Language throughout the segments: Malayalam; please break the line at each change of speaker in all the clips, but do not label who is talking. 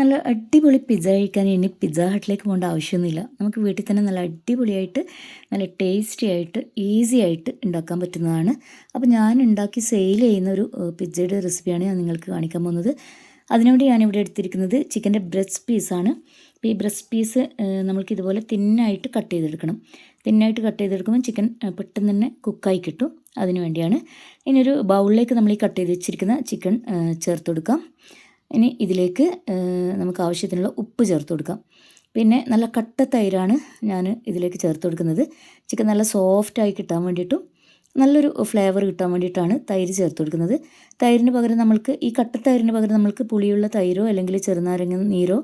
നല്ല അടിപൊളി പിസ്സ കഴിക്കാൻ ഇനി പിസ്സ ഹട്ടിലേക്ക് പോകേണ്ട ആവശ്യമൊന്നുമില്ല. നമുക്ക് വീട്ടിൽ തന്നെ നല്ല അടിപൊളിയായിട്ട് നല്ല ടേസ്റ്റി ആയിട്ട് ഈസി ആയിട്ട് ഉണ്ടാക്കാൻ പറ്റുന്നതാണ്. അപ്പോൾ ഞാൻ ഉണ്ടാക്കി സെയിൽ ചെയ്യുന്ന ഒരു പിസ്സയുടെ റെസിപ്പിയാണ് ഞാൻ നിങ്ങൾക്ക് കാണിക്കാൻ പോകുന്നത്. അതിനുവേണ്ടി ഇവിടെ എടുത്തിരിക്കുന്നത് ചിക്കന്റെ ബ്രസ്റ്റ് പീസാണ് അപ്പോൾ ഈ ബ്രസ്റ്റ് പീസ് നമ്മൾക്ക് ഇതുപോലെ തിന്നായിട്ട് കട്ട് ചെയ്തെടുക്കണം. തിന്നായിട്ട് കട്ട് ചെയ്തെടുക്കുമ്പോൾ ചിക്കൻ പെട്ടെന്ന് തന്നെ കുക്കായി കിട്ടും. അതിനു വേണ്ടിയാണ് ഇനി ഒരു ബൗളിലേക്ക് നമ്മൾ ഈ കട്ട് ചെയ്ത് വെച്ചിരിക്കുന്ന ചിക്കൻ ചേർത്ത് കൊടുക്കാം. ഇനി ഇതിലേക്ക് നമുക്ക് ആവശ്യത്തിനുള്ള ഉപ്പ് ചേർത്ത് കൊടുക്കാം. പിന്നെ നല്ല കട്ട തൈരാണ് ഞാൻ ഇതിലേക്ക് ചേർത്ത് കൊടുക്കുന്നത്. ചിക്കൻ നല്ല സോഫ്റ്റായി കിട്ടാൻ വേണ്ടിയിട്ടും നല്ലൊരു ഫ്ലേവർ കിട്ടാൻ വേണ്ടിയിട്ടാണ് തൈര് ചേർത്ത് കൊടുക്കുന്നത്. തൈരിന് പകരം നമ്മൾക്ക് ഈ കട്ട തൈരിന് പകരം നമ്മൾക്ക് പുളിയുള്ള തൈരോ അല്ലെങ്കിൽ ചെറുനാരങ്ങ നീരോ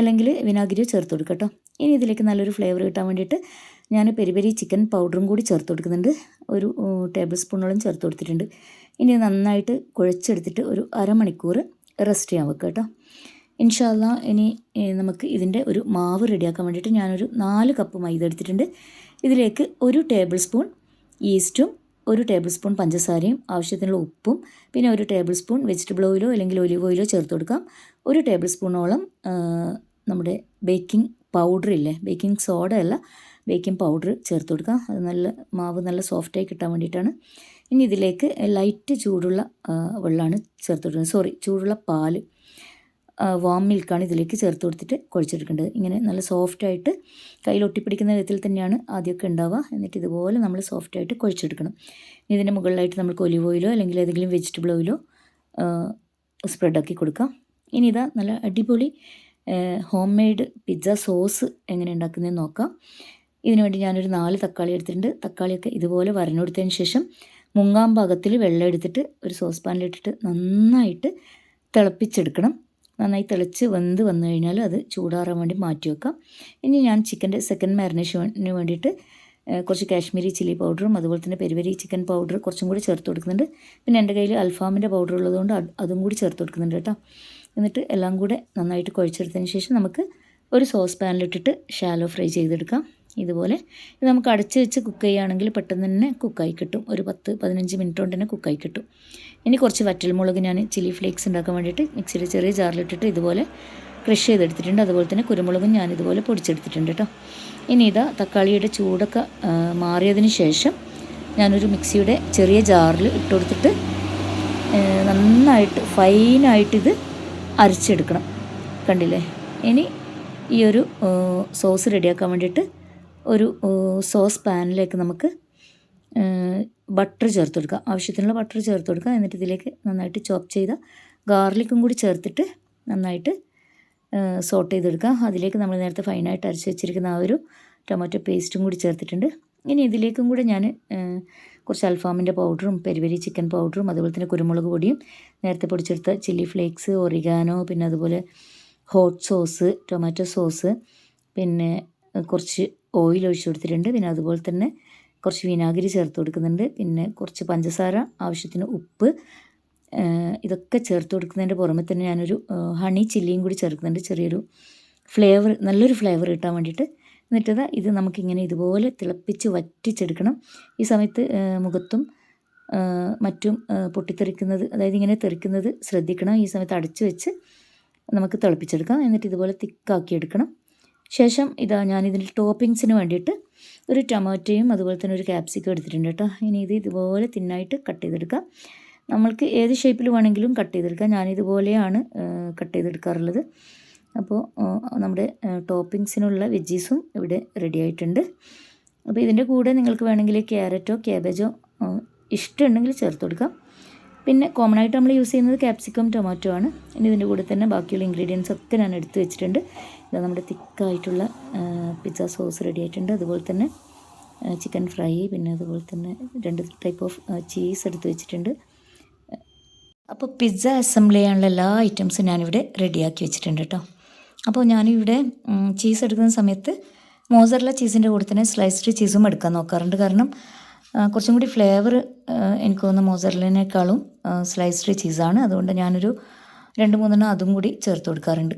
അല്ലെങ്കിൽ വിനാഗിരിയോ ചേർത്ത് കൊടുക്കാം കേട്ടോ. ഇനി ഇതിലേക്ക് നല്ലൊരു ഫ്ലേവർ കിട്ടാൻ വേണ്ടിയിട്ട് ഞാൻ പെരി പെരി ചിക്കൻ പൗഡറും കൂടി ചേർത്ത് കൊടുക്കുന്നുണ്ട്. ഒരു ടേബിൾ സ്പൂണോളം ചേർത്ത് കൊടുത്തിട്ടുണ്ട്. ഇനി നന്നായിട്ട് കുഴച്ചെടുത്തിട്ട് ഒരു അരമണിക്കൂർ റെസ്റ്റ് ചെയ്യാൻ വെക്കുക കേട്ടോ. ഇൻഷാല്ല ഇനി നമുക്ക് ഇതിന്റെ ഒരു മാവ് റെഡിയാക്കാൻ വേണ്ടിയിട്ട് ഞാനൊരു നാല് കപ്പ് മൈദ എടുത്തിട്ടുണ്ട്. ഇതിലേക്ക് ഒരു ടേബിൾ സ്പൂൺ ഈസ്റ്റും ഒരു ടേബിൾ സ്പൂൺ പഞ്ചസാരയും ആവശ്യത്തിനുള്ള ഉപ്പും പിന്നെ ഒരു ടേബിൾ സ്പൂൺ വെജിറ്റബിൾ ഓയിലോ അല്ലെങ്കിൽ ഒലിവ് ഓയിലോ ചേർത്ത് കൊടുക്കാം. ഒരു ടേബിൾ സ്പൂണോളം നമ്മുടെ ബേക്കിംഗ് പൗഡർ ഇല്ലേ? ബേക്കിംഗ് സോഡ അല്ല ബേക്കിംഗ് പൗഡർ ചേർത്ത് കൊടുക്കാം. അത് നല്ല മാവ് നല്ല സോഫ്റ്റായി കിട്ടാൻ വേണ്ടിയിട്ടാണ്. ഇനി ഇതിലേക്ക് ലൈറ്റ് ചൂടുള്ള വെള്ളമാണ് ചേർത്ത് കൊടുക്കുന്നത് സോറി ചൂടുള്ള പാൽ വാം മിൽക്കാണ് ഇതിലേക്ക് ചേർത്ത് കൊടുത്തിട്ട് കുഴച്ചെടുക്കേണ്ടത്. ഇങ്ങനെ നല്ല സോഫ്റ്റായിട്ട് കയ്യിൽ ഒട്ടിപ്പിടിക്കുന്ന വിധത്തിൽ തന്നെയാണ് ആദ്യമൊക്കെ ഉണ്ടാവുക. എന്നിട്ട് ഇതുപോലെ നമ്മൾ സോഫ്റ്റായിട്ട് കുഴച്ചെടുക്കണം. ഇതിന്റെ മുകളിലായിട്ട് നമുക്ക് ഒലിവ് ഓയിലോ അല്ലെങ്കിൽ ഏതെങ്കിലും വെജിറ്റബിൾ ഓയിലോ സ്പ്രെഡാക്കി കൊടുക്കാം. ഇനി ഇതാ നല്ല അടിപൊളി ഹോം മെയ്ഡ് പിസ്സ സോസ് എങ്ങനെ ഉണ്ടാക്കുന്നതെന്ന് നോക്കാം. ഇതിനുവേണ്ടി ഞാനൊരു നാല് തക്കാളി എടുത്തിട്ടുണ്ട്. തക്കാളിയൊക്കെ ഇതുപോലെ വരഞ്ഞെടുത്തതിന് ശേഷം മുങ്ങാം പാകത്തിൽ വെള്ളം എടുത്തിട്ട് ഒരു സോസ് പാനിലിട്ടിട്ട് നന്നായിട്ട് തിളപ്പിച്ചെടുക്കണം. നന്നായി തിളച്ച് വെന്ത് വന്നു കഴിഞ്ഞാൽ അത് ചൂടാറാൻ വേണ്ടി മാറ്റി വെക്കാം. ഇനി ഞാൻ ചിക്കന്റെ സെക്കൻഡ് മാരിനേഷന് വേണ്ടിയിട്ട് കുറച്ച് കാശ്മീരി ചില്ലി പൗഡറും അതുപോലെ തന്നെ പെരുവരി ചിക്കൻ പൗഡർ കുറച്ചും കൂടി ചേർത്ത് കൊടുക്കുന്നുണ്ട്. പിന്നെ എന്റെ കയ്യിൽ അൽഫാമിന്റെ പൗഡർ ഉള്ളതുകൊണ്ട് അതും കൂടി ചേർത്ത് കൊടുക്കുന്നുണ്ട് കേട്ടോ. എന്നിട്ട് എല്ലാം കൂടെ നന്നായിട്ട് കുഴച്ചെടുത്തതിന് ശേഷം നമുക്ക് ഒരു സോസ് പാനിലിട്ടിട്ട് ഷാലോ ഫ്രൈ ചെയ്തെടുക്കാം. ഇതുപോലെ ഇത് നമുക്ക് അടച്ച് വെച്ച് കുക്ക് ചെയ്യുകയാണെങ്കിൽ പെട്ടെന്ന് തന്നെ കുക്കായി കിട്ടും. ഒരു പത്ത് പതിനഞ്ച് മിനിറ്റ് കൊണ്ട് തന്നെ കുക്കായി കിട്ടും. ഇനി കുറച്ച് വറ്റൽമുളക് ഞാൻ ചില്ലി ഫ്ലേക്സ് ഉണ്ടാക്കാൻ വേണ്ടിയിട്ട് മിക്സിയിൽ ചെറിയ ജാറിലിട്ടിട്ട് ഇതുപോലെ ക്രഷ് ചെയ്തെടുത്തിട്ടുണ്ട്. അതുപോലെ തന്നെ കുരുമുളകും ഞാൻ ഇതുപോലെ പൊടിച്ചെടുത്തിട്ടുണ്ട് കേട്ടോ ഇനി ഇതാ തക്കാളിയുടെ ചൂടൊക്കെ മാറിയതിന് ശേഷം ഞാനൊരു മിക്സിയുടെ ചെറിയ ജാറിൽ ഇട്ട് കൊടുത്തിട്ട് നന്നായിട്ട് ഫൈനായിട്ടിത് അരച്ചെടുക്കണം. കണ്ടില്ലേ? ഇനി ഈ ഒരു സോസ് റെഡിയാക്കാൻ വേണ്ടിയിട്ട് ഒരു സോസ് പാനിലേക്ക് നമുക്ക് ബട്ടർ ചേർത്ത് കൊടുക്കുക ആവശ്യത്തിനുള്ള ബട്ടർ ചേർത്ത് കൊടുക്കുക എന്നിട്ട് ഇതിലേക്ക് നന്നായിട്ട് ചോപ്പ് ചെയ്ത ഗാർലിക്കും കൂടി ചേർത്തിട്ട് നന്നായിട്ട് സോട്ട് ചെയ്തെടുക്കുക അതിലേക്ക് നമ്മൾ നേരത്തെ ഫൈനായിട്ട് അരച്ച് വെച്ചിരിക്കുന്ന ആ ഒരു ടൊമാറ്റോ പേസ്റ്റും കൂടി ചേർത്തിട്ടുണ്ട്. ഇനി ഇതിലേക്കും കൂടെ ഞാൻ കുറച്ച് അൽഫാമിന്റെ പൗഡറും പെരിപെരി ചിക്കൻ പൗഡറും അതുപോലെ തന്നെ കുരുമുളക് പൊടിയും നേരത്തെ പൊടിച്ചെടുത്ത ചില്ലി ഫ്ലേക്സ് ഒറിഗാനോ പിന്നെ അതുപോലെ ഹോട്ട് സോസ് ടൊമാറ്റോ സോസ് പിന്നെ കുറച്ച് ഓയിൽ ഒഴിച്ച് കൊടുത്തിട്ടുണ്ട്. പിന്നെ അതുപോലെ തന്നെ കുറച്ച് വിനാഗിരി ചേർത്ത് കൊടുക്കുന്നുണ്ട്. പിന്നെ കുറച്ച് പഞ്ചസാര ആവശ്യത്തിന് ഉപ്പ് ഇതൊക്കെ ചേർത്ത് കൊടുക്കുന്നതിന്റെ പുറമെ തന്നെ ഞാനൊരു ഹണി ചില്ലിയും കൂടി ചേർക്കുന്നുണ്ട്. ചെറിയൊരു ഫ്ലേവർ നല്ലൊരു ഫ്ലേവർ കിട്ടാൻ വേണ്ടിയിട്ട്. എന്നിട്ടത് ഇത് നമുക്കിങ്ങനെ ഇതുപോലെ തിളപ്പിച്ച് വറ്റിച്ചെടുക്കണം. ഈ സമയത്ത് മുഖത്തും മറ്റും പൊട്ടിത്തെറിക്കുന്നത് അതായത് ഇങ്ങനെ തെറിക്കുന്നത് ശ്രദ്ധിക്കണം. ഈ സമയത്ത് അടച്ചു വെച്ച് നമുക്ക് തിളപ്പിച്ചെടുക്കാം. എന്നിട്ട് ഇതുപോലെ തിക്കാക്കി എടുക്കണം ശേഷം ഇതാ ഞാനിതിന്റെ ടോപ്പിങ്സിന് വേണ്ടിയിട്ട് ഒരു ടൊമാറ്റോയും അതുപോലെ തന്നെ ഒരു ക്യാപ്സിക്കം എടുത്തിട്ടുണ്ട് കേട്ടോ. ഇനി ഇത് ഇതുപോലെ തിന്നായിട്ട് കട്ട് ചെയ്തെടുക്കാം. നമ്മൾക്ക് ഏത് ഷേപ്പിൽ വേണമെങ്കിലും കട്ട് ചെയ്തെടുക്കാം. ഞാനിതുപോലെയാണ് കട്ട് ചെയ്തെടുക്കാറുള്ളത്. അപ്പോൾ നമ്മുടെ ടോപ്പിങ്സിനുള്ള വെജീസും ഇവിടെ റെഡി ആയിട്ടുണ്ട്. അപ്പോൾ ഇതിന്റെ കൂടെ നിങ്ങൾക്ക് വേണമെങ്കിൽ ക്യാരറ്റോ ക്യാബേജോ ഇഷ്ടമുണ്ടെങ്കിൽ ചേർത്ത് കൊടുക്കാം. പിന്നെ കോമൺ ആയിട്ട് നമ്മൾ യൂസ് ചെയ്യുന്നത് ക്യാപ്സിക്കം ടൊമാറ്റോ ആണ്. ഇനി ഇതിന്റെ കൂടെ തന്നെ ബാക്കിയുള്ള ഇൻഗ്രീഡിയൻസ് ഒക്കെ ഞാൻ എടുത്ത് വെച്ചിട്ടുണ്ട്. ഇത് നമ്മുടെ തിക്കായിട്ടുള്ള പിസ്സ സോസ് റെഡി ആയിട്ടുണ്ട്. അതുപോലെ തന്നെ ചിക്കൻ ഫ്രൈ പിന്നെ അതുപോലെ തന്നെ രണ്ട് ടൈപ്പ് ഓഫ് ചീസ് എടുത്ത് വെച്ചിട്ടുണ്ട്. അപ്പോൾ പിസ്സ അസംബിൾ ചെയ്യാനുള്ള എല്ലാ ഐറ്റംസും ഞാനിവിടെ റെഡിയാക്കി വെച്ചിട്ടുണ്ട് കേട്ടോ അപ്പോൾ ഞാനിവിടെ ചീസ് എടുക്കുന്ന സമയത്ത് മോസറിലെ ചീസിന്റെ കൂടെ തന്നെ സ്ലൈസ്ഡ് ചീസും എടുക്കാൻ നോക്കാറുണ്ട്. കാരണം കുറച്ചും കൂടി ഫ്ലേവർ എനിക്ക് തോന്നുന്ന മോസറലിനേക്കാളും സ്ലൈസ്ഡ് ചീസാണ് അതുകൊണ്ട് ഞാനൊരു രണ്ട് മൂന്നെണ്ണം അതും കൂടി ചേർത്ത് കൊടുക്കാറുണ്ട്.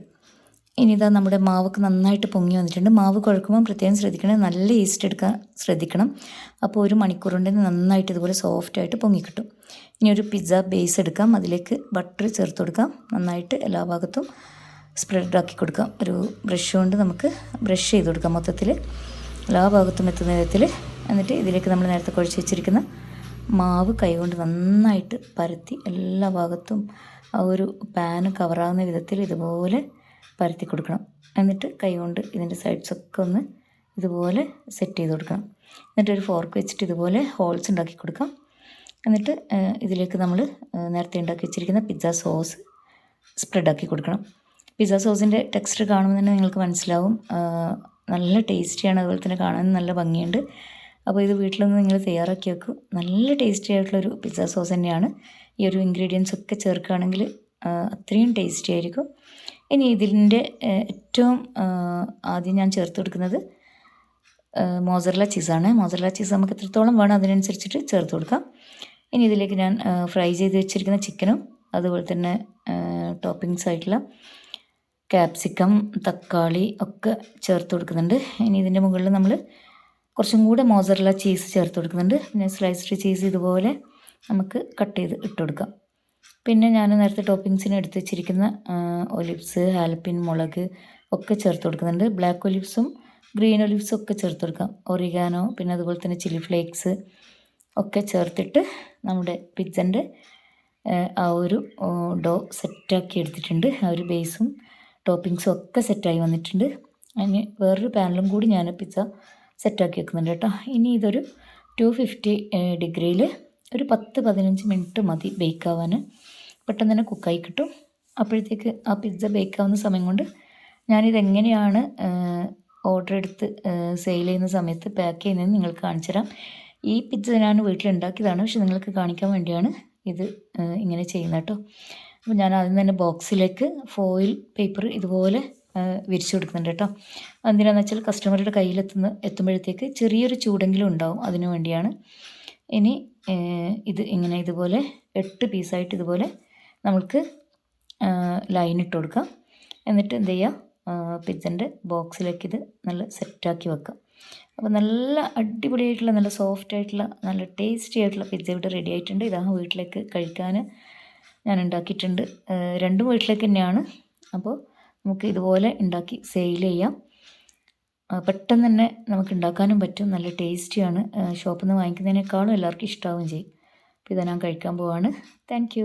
ഇനി ഇതാ നമ്മുടെ മാവൊക്കെ നന്നായിട്ട് പൊങ്ങി വന്നിട്ടുണ്ട്. മാവ് കുഴക്കുമ്പോൾ പ്രത്യേകം ശ്രദ്ധിക്കണം. നല്ല ഈസ്റ്റ് എടുക്കാൻ ശ്രദ്ധിക്കണം. അപ്പോൾ ഒരു മണിക്കൂർ നന്നായിട്ട് ഇതുപോലെ സോഫ്റ്റായിട്ട് പൊങ്ങി കിട്ടും ഇനി ഒരു പിസ്സ ബേസ് എടുക്കാം. അതിലേക്ക് ബട്ടർ ചേർത്ത് കൊടുക്കാം. നന്നായിട്ട് എല്ലാ ഭാഗത്തും സ്പ്രെഡ് ആക്കി കൊടുക്കാം. ഒരു ബ്രഷ് കൊണ്ട് നമുക്ക് ബ്രഷ് ചെയ്ത് കൊടുക്കാം മൊത്തത്തിൽ. എല്ലാ ഭാഗത്തും എത്തുന്ന വിധത്തിൽ എന്നിട്ട് ഇതിലേക്ക് നമ്മൾ നേരത്തെ കുഴച്ച് വെച്ചിരിക്കുന്ന മാവ് കൈകൊണ്ട് നന്നായിട്ട് പരത്തി എല്ലാ ഭാഗത്തും ആ ഒരു പാന് കവറാകുന്ന വിധത്തിൽ ഇതുപോലെ പരത്തി കൊടുക്കണം. എന്നിട്ട് കൈകൊണ്ട് ഇതിന്റെ സൈഡ്സൊക്കെ ഒന്ന് ഇതുപോലെ സെറ്റ് ചെയ്ത് കൊടുക്കണം. എന്നിട്ട് ഒരു ഫോർക്ക് വെച്ചിട്ട് ഇതുപോലെ ഹോൾസ് ഉണ്ടാക്കി കൊടുക്കാം. എന്നിട്ട് ഇതിലേക്ക് നമ്മൾ നേരത്തെ ഉണ്ടാക്കി വെച്ചിരിക്കുന്ന പിസ്സ സോസ് സ്പ്രെഡാക്കി കൊടുക്കണം. പിസ്സ സോസിന്റെ ടെക്സ്ചർ കാണുമ്പോൾ തന്നെ നിങ്ങൾക്ക് മനസ്സിലാവും. നല്ല ടേസ്റ്റിയാണ് അതുപോലെ തന്നെ കാണാൻ നല്ല ഭംഗിയുണ്ട്. അപ്പോൾ ഇത് വീട്ടിലൊന്ന് നിങ്ങൾ തയ്യാറാക്കി വെക്കും. നല്ല ടേസ്റ്റി ആയിട്ടുള്ളൊരു പിസ്സ സോസ് തന്നെയാണ്. ഈ ഒരു ഇൻഗ്രീഡിയൻസ് ഒക്കെ ചേർക്കുകയാണെങ്കിൽ അത്രയും ടേസ്റ്റി ആയിരിക്കും. ഇനി ഇതിന്റെ ഏറ്റവും ആദ്യം ഞാൻ ചേർത്ത് കൊടുക്കുന്നത് മോസറല ചീസാണ് മോസറല ചീസ് നമുക്ക് എത്രത്തോളം വേണം അതിനനുസരിച്ചിട്ട് ചേർത്ത് കൊടുക്കാം. ഇനി ഇതിലേക്ക് ഞാൻ ഫ്രൈ ചെയ്ത് വെച്ചിരിക്കുന്ന ചിക്കനും അതുപോലെ തന്നെ ടോപ്പിങ്സ് ആയിട്ടുള്ള ക്യാപ്സിക്കം തക്കാളി ഒക്കെ ചേർത്ത് കൊടുക്കുന്നുണ്ട്. ഇനി ഇതിന്റെ മുകളിൽ നമ്മൾ കുറച്ചും കൂടെ മോസറില ചീസ് ചേർത്ത് കൊടുക്കുന്നുണ്ട്. പിന്നെ സ്ലൈസ്ഡ് ചീസ് ഇതുപോലെ നമുക്ക് കട്ട് ചെയ്ത് ഇട്ട് കൊടുക്കാം. പിന്നെ ഞാൻ നേരത്തെ ടോപ്പിങ്സിന് എടുത്ത് വെച്ചിരിക്കുന്ന ഒലിവ്സ് ഹാലപ്പിൻ മുളക് ഒക്കെ ചേർത്ത് കൊടുക്കുന്നുണ്ട്. ബ്ലാക്ക് ഒലിവ്സും ഗ്രീൻ ഒലിവ്സും ഒക്കെ ചേർത്ത് കൊടുക്കാം. ഒറിഗാനോ പിന്നെ അതുപോലെ തന്നെ ചില്ലി ഫ്ലേക്സ് ഒക്കെ ചേർത്തിട്ട് നമ്മുടെ പിജ്ജന്റെ ആ ഒരു ഡോ സെറ്റാക്കി എടുത്തിട്ടുണ്ട്. ആ ഒരു ബേസും ടോപ്പിങ്സും ഒക്കെ സെറ്റായി വന്നിട്ടുണ്ട്. അതിന് വേറൊരു പാനലും കൂടി ഞാൻ പിസ്സ സെറ്റാക്കി വെക്കുന്നുണ്ട് കേട്ടോ. ഇനി ഇതൊരു ടു ഫിഫ്റ്റി ഡിഗ്രിയിൽ ഒരു പത്ത് പതിനഞ്ച് മിനിറ്റ് മതി ബേക്കാവാൻ. പെട്ടെന്ന് തന്നെ കുക്കായി കിട്ടും. അപ്പോഴത്തേക്ക് ആ പിസ്സ ബേക്കാവുന്ന സമയം കൊണ്ട് ഞാനിതെങ്ങനെയാണ് ഓർഡർ എടുത്ത് സെയിൽ ചെയ്യുന്ന സമയത്ത് പാക്ക് ചെയ്യുന്നത് നിങ്ങൾക്ക് കാണിച്ചു തരാം. ഈ പിസ്സ ഞാൻ വീട്ടിലുണ്ടാക്കിയതാണ് പക്ഷെ നിങ്ങൾക്ക് കാണിക്കാൻ വേണ്ടിയാണ് ഇത് ഇങ്ങനെ ചെയ്യുന്നത് കേട്ടോ. അപ്പോൾ ഞാൻ ആദ്യം തന്നെ ബോക്സിലേക്ക് ഫോയിൽ പേപ്പർ ഇതുപോലെ വിരിച്ചു കൊടുക്കുന്നുണ്ട് കേട്ടോ. എന്തിനാണെന്ന് വെച്ചാൽ കസ്റ്റമറുടെ കയ്യിലെത്തുന്ന എത്തുമ്പോഴത്തേക്ക് ചെറിയൊരു ചൂടെങ്കിലും ഉണ്ടാവും അതിനു വേണ്ടിയാണ്. ഇനി ഇത് ഇങ്ങനെ ഇതുപോലെ എട്ട് പീസായിട്ട് ഇതുപോലെ നമുക്ക് ലൈൻ ഇട്ട് കൊടുക്കാം. എന്നിട്ട് എന്ത് ചെയ്യുക പിജ്ജന്റെ ബോക്സിലേക്ക് ഇത് നല്ല സെറ്റാക്കി വെക്കാം. അപ്പോൾ നല്ല അടിപൊളിയായിട്ടുള്ള നല്ല സോഫ്റ്റ് ആയിട്ടുള്ള നല്ല ടേസ്റ്റി ആയിട്ടുള്ള പിസ്സ ഇവിടെ റെഡി ആയിട്ടുണ്ട്. ഇതാ വീട്ടിലേക്ക് കഴിക്കാൻ ഞാൻ ഉണ്ടാക്കിയിട്ടുണ്ട്. രണ്ടും വീട്ടിലേക്ക് തന്നെയാണ്. അപ്പോൾ നമുക്ക് ഇതുപോലെ ഉണ്ടാക്കി സെയിൽ ചെയ്യാം. പെട്ടെന്ന് തന്നെ നമുക്ക് ഉണ്ടാക്കാനും പറ്റും. നല്ല ടേസ്റ്റിയാണ് ഷോപ്പിൽ നിന്ന് വാങ്ങിക്കുന്നതിനേക്കാളും എല്ലാവർക്കും ഇഷ്ടമാവുകയും ചെയ്യും. അപ്പോൾ ഇതാ ഞാൻ കഴിക്കാൻ പോവാണ്. താങ്ക്